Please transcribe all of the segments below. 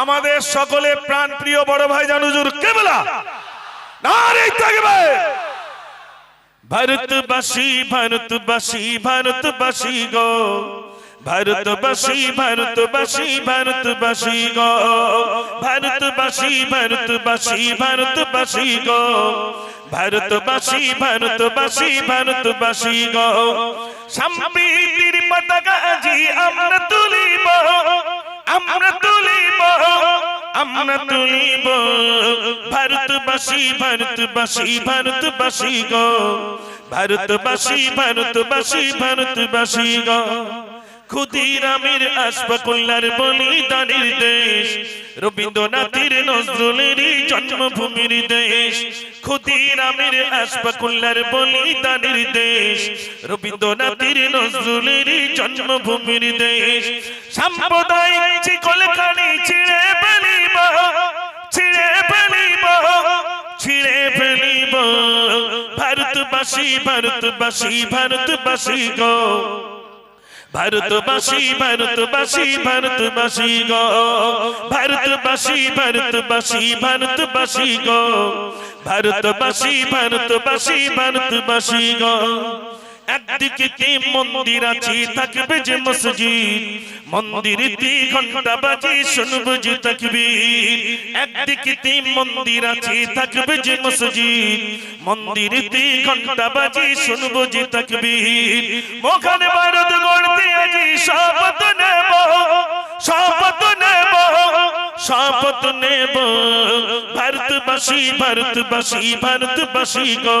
আমাদের সকলে প্রাণ প্রিয় বড় ভাই জানুজুর কেবলা। ভারতবাসী ভারতবাসী ভারতবাসী গো। ভারতবাসী ভারতবাসী ভারতবাসী গো। ভারতবাসী ভারতবাসী ভারতবাসী গো। ভারতবাসী ভারতবাসী ভারতবাসী গো। সম্প্রীতির পতাকা আমরা তুলিব। ভারতবাসী ভারতবাসী ভারতবাসী গো। ভারতবাসী ভারতবাসী ভারতবাসী গো। ক্ষুদিরামের আশফাকুল্লার বলিদানের দেশ, রবীন্দ্রনাথের নজরুলেরই জন্মভূমির দেশ ক্ষুদিরামের আশফাকুল্লার বলিদানের দেশ, রবীন্দ্রনাথের নজরুলেরই জন্মভূমির দেশ। সাম্প্রদায়িক চিকলখানি ভারতবাসী ভারতবাসী ভারতবাসী গো। ভারতবাসী ভারতবাসী ভারতবাসী গো। ভারতবাসী ভারতবাসী ভারতবাসী গো। ভারতবাসী ভারতবাসী ভারতবাসী গো। একদিকে মন্দির আছে, থাকবে যে মসজিদ। মন্দিরেতে ঘণ্টা বাজে, শুনব যে তাকবীর। একদিকে তে মন্দির আছে, থাকবে যে মসজিদ। মন্দিরেতে ঘণ্টা বাজে, শুনব যে তাকবীর। মোখানে ভারত গড়তে আজি শপথ নেব শপথ নেব শপথ নেব। ভারতবাসী ভারতবাসী ভারতবাসী গো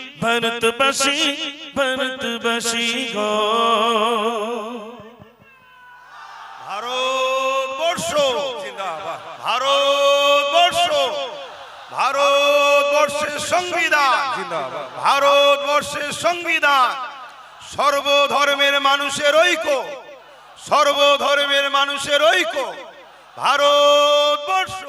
ভারতবাসী ভারতবাসী গো। ভারতবর্ষ ভারতবর্ষ, ভারতবর্ষের সংবিধান ভারতবর্ষের সংবিধান, সর্বধর্মের মানুষের ঐক্য, সর্বধর্মের মানুষের ঐক্য। ভারতবর্ষ।